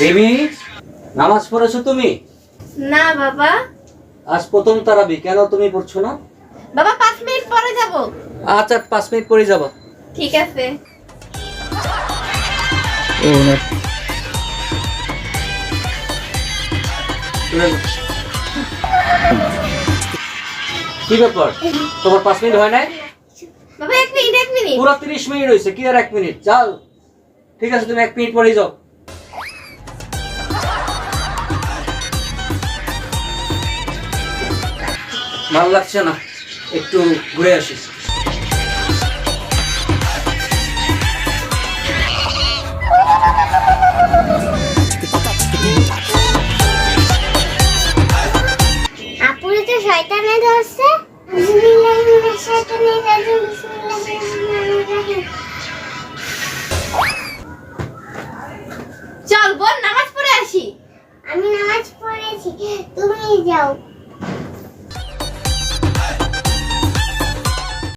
দেবী নামাজ পড়েছো তুমি? না বাবা। আজ প্রথম তারাবি কেন তুমি পড়ছো না? বাবা পাঁচ মিনিট পরে যাব। আচ্ছা পাঁচ মিনিট পরে যাবা। ঠিক আছে। কি ব্যাপার? তোমার পাঁচ মিনিট হয় নাই? বাবা এক মিনিট এক মিনিট। পুরো তিরিশ মিনিট হয়েছে কি আর এক মিনিট? যাও। ঠিক আছে তুমি এক মিনিট পরেই যাও। ভালো লাগছে না একটু ঘুরে আসি। ধরছে চল বোন নামাজ পড়ে আসি। আমি নামাজ পড়েছি তুমি যাও।